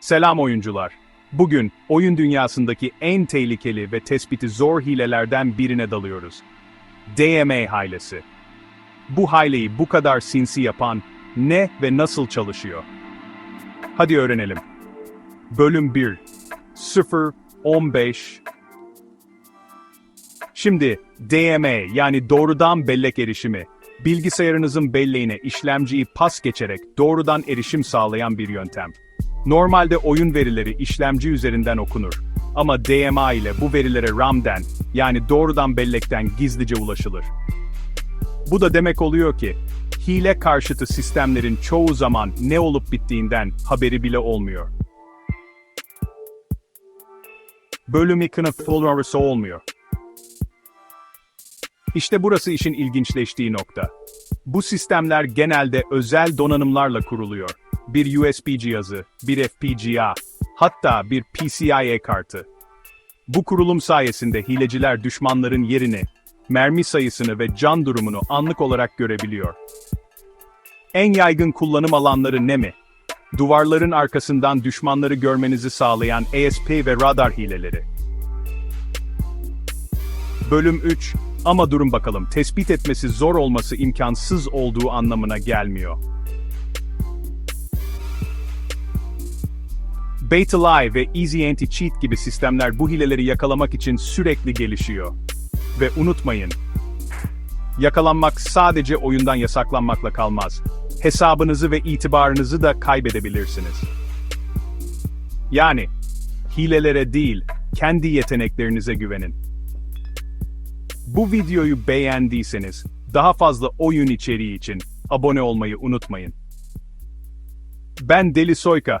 Selam oyuncular. Bugün oyun dünyasındaki en tehlikeli ve tespiti zor hilelerden birine dalıyoruz. DMA hilesi. Bu hileyi bu kadar sinsi yapan ne ve nasıl çalışıyor? Hadi öğrenelim. Bölüm 1 0 15 Şimdi DMA yani doğrudan bellek erişimi, bilgisayarınızın belleğine işlemciyi pas geçerek doğrudan erişim sağlayan bir yöntem. Normalde oyun verileri işlemci üzerinden okunur. Ama DMA ile bu verilere RAM'den yani doğrudan bellekten gizlice ulaşılır. Bu da demek oluyor ki, hile karşıtı sistemlerin çoğu zaman ne olup bittiğinden haberi bile olmuyor. Bölüm 2'nin sonrası olmuyor. İşte burası işin ilginçleştiği nokta. Bu sistemler genelde özel donanımlarla kuruluyor. Bir USB cihazı, bir FPGA, hatta bir PCIe kartı. Bu kurulum sayesinde hileciler düşmanların yerini, mermi sayısını ve can durumunu anlık olarak görebiliyor. En yaygın kullanım alanları ne mi? Duvarların arkasından düşmanları görmenizi sağlayan ESP ve radar hileleri. Bölüm 3 ama durun bakalım tespit etmesi zor olması imkansız olduğu anlamına gelmiyor. Beta ve Easy Anti-Cheat gibi sistemler bu hileleri yakalamak için sürekli gelişiyor. Ve unutmayın, yakalanmak sadece oyundan yasaklanmakla kalmaz. Hesabınızı ve itibarınızı da kaybedebilirsiniz. Yani, hilelere değil, kendi yeteneklerinize güvenin. Bu videoyu beğendiyseniz, daha fazla oyun içeriği için abone olmayı unutmayın. Ben Deli Soyka,